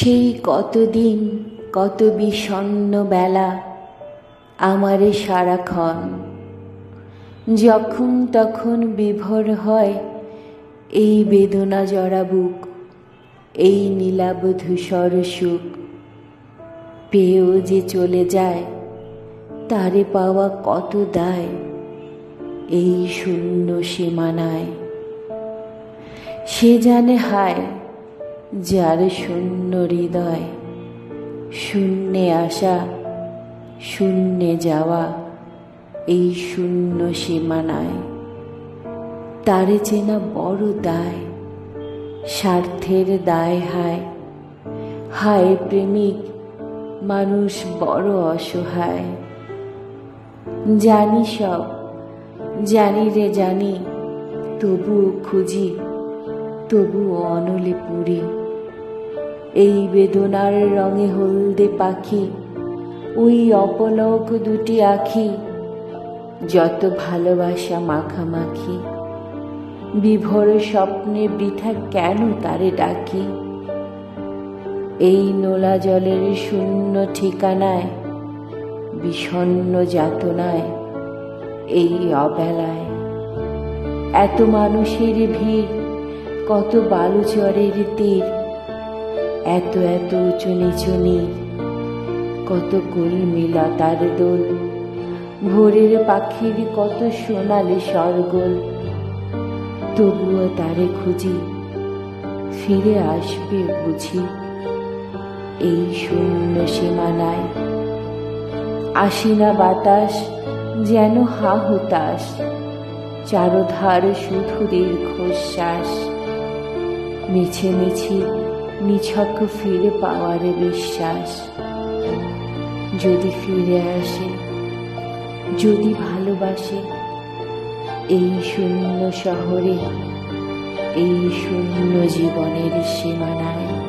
সেই কতদিন, কত বিষণ্ণ বেলা আমারে সারাক্ষণ। যখন তখন বিভোর হয় এই বেদনা জড়া বুক, এই নীলাব ধূসর সুখ। পেয়েও যে চলে যায়, তারে পাওয়া কত দায় এই শূন্য সীমানায়। সে জানে হায় যার শূন্য হৃদয়, শূন্যে আসা, শূন্যে যাওয়া, এই শূন্য সীমানায়। তারে চেনা বড় দায়, স্বার্থের দায় হায়। হায় প্রেমিক, মানুষ বড় অসহায়। জানি সব, জানি রে জানি, তবুও খুঁজি তবুও অনলে পুরি এই বেদনার রঙে হলদে পাখি, ওই অপলক দুটি আখি, যত ভালোবাসা মাখামাখি। বিভোর স্বপ্নে বৃথা কেন তারে ডাকি? এই নোলা জলের শূন্য ঠিকানায় বিষণ্ণ যাতনায়, এই অবেলায়। এত মানুষের ভিড় কত বালুচরের তীর। এত এত উঁচু নিচু নীর কত কুলমিলা তার দোল। ভোরের পাখির কত সোনালি সরগোল তবুও তারে খুঁজি, ফিরে আসবে বুঝি। এই শূন্য সীমানায় আসিনা বাতাস, যেন হা হুতাস চারধার শুধু দীর্ঘশ্বাস। মিছে মিছি নিছক ফিরে পাওয়ার বিশ্বাস। যদি ফিরে আসে, যদি ভালোবাসে, এই শূন্য শহরে, এই শূন্য জীবনের সীমানায়।